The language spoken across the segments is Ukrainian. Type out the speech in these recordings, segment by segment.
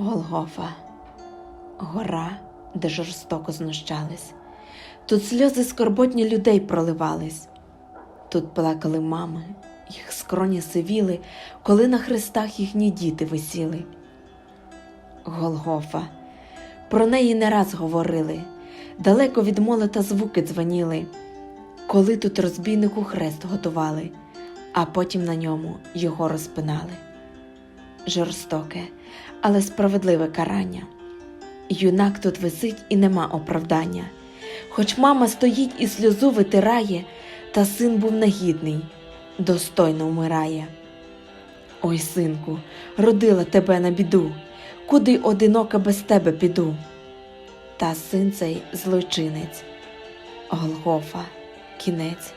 Голгофа, гора, де жорстоко знущались. Тут сльози скорботні людей проливались. Тут плакали мами, їх скроні сивіли, коли на хрестах їхні діти висіли. Голгофа, про неї не раз говорили, далеко від молота звуки дзвоніли, коли тут розбійнику хрест готували, а потім на ньому його розпинали. Жорстоке, але справедливе карання. Юнак тут висить і нема оправдання. Хоч мама стоїть і сльозу витирає, та син був негідний, достойно вмирає. Ой, синку, родила тебе на біду, куди одинока без тебе піду. Та син цей злочинець, Голгофа, кінець,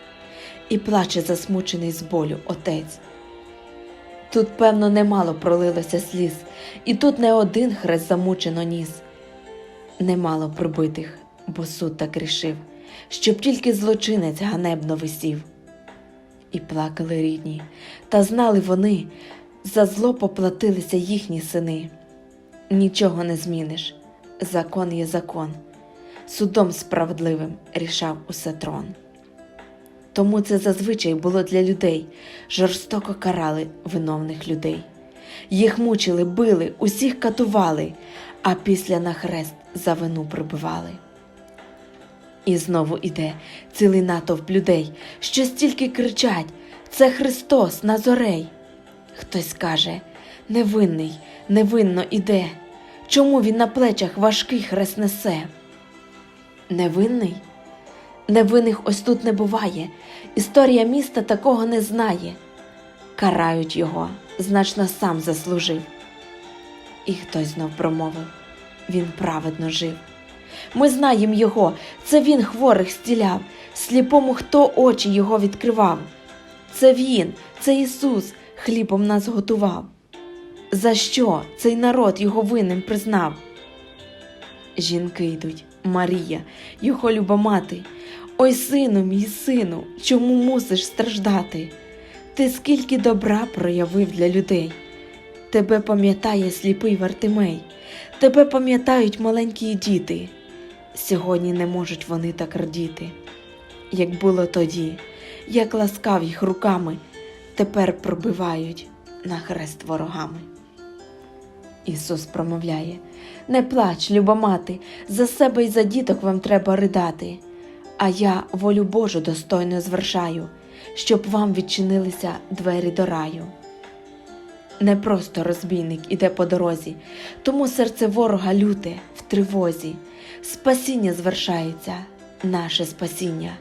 і плаче засмучений з болю отець. Тут, певно, немало пролилося сліз, і тут не один хрест замучено ніс. Немало прибитих, бо суд так рішив, щоб тільки злочинець ганебно висів. І плакали рідні, та знали вони, за зло поплатилися їхні сини. Нічого не зміниш, закон є закон, судом справедливим рішав усе трон. Тому це зазвичай було для людей, жорстоко карали виновних людей. Їх мучили, били, усіх катували, а після на хрест за вину прибивали. І знову іде цілий натовп людей, що стільки кричать це Христос Назорей. Хтось каже невинний, невинно іде. Чому він на плечах важкий хрест несе? Невинний? Невинних ось тут не буває. Історія міста такого не знає. Карають його, значно сам заслужив. І хтось знов промовив він праведно жив. Ми знаємо його, це він хворих стіляв, сліпому хто очі його відкривав. Це він, це Ісус, хлібом нас готував. За що цей народ його винним признав? Жінки йдуть, Марія, його люба мати. Ой, сину мій сину, чому мусиш страждати? Ти скільки добра проявив для людей. Тебе пам'ятає сліпий Вартимей, тебе пам'ятають маленькі діти. Сьогодні не можуть вони так радіти, як було тоді, як ласкав їх руками, тепер пробивають на хрест ворогами. Ісус промовляє Не плач, люба мати, за себе й за діток вам треба ридати, а я волю Божу достойно звершаю, щоб вам відчинилися двері до раю. Не просто розбійник іде по дорозі, тому серце ворога люте в тривозі, спасіння звершається, наше спасіння,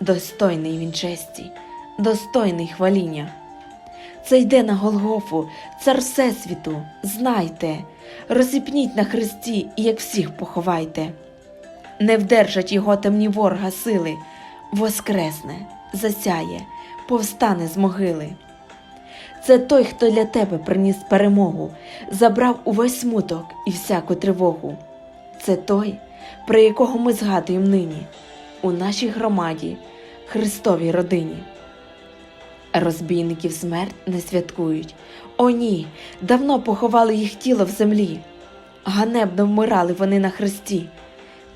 достойний він честі, достойний хваління. Це йде на Голгофу, цар Всесвіту, знайте, розіпніть на хресті як всіх поховайте. Не вдержать його темні ворога сили, воскресне, засяє, повстане з могили. Це той, хто для тебе приніс перемогу, забрав увесь смуток і всяку тривогу. Це той, про якого ми згадуємо нині, у нашій громаді, Христовій родині. Розбійників смерть не святкують. О, ні, давно поховали їх тіло в землі. Ганебно вмирали вони на хресті,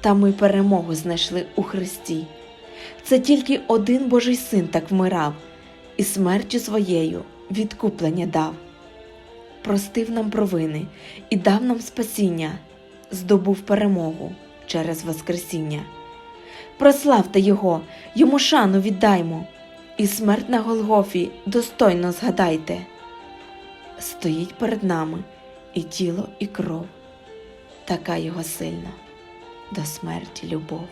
та ми перемогу знайшли у Христі. Це тільки один Божий син так вмирав, і смертю своєю відкуплення дав. Простив нам провини і дав нам спасіння, здобув перемогу через Воскресіння. Прославте Його, йому шану віддаймо, і смерть на Голгофі достойно згадайте. Стоїть перед нами і тіло, і кров, така його сильна, до смерті любов.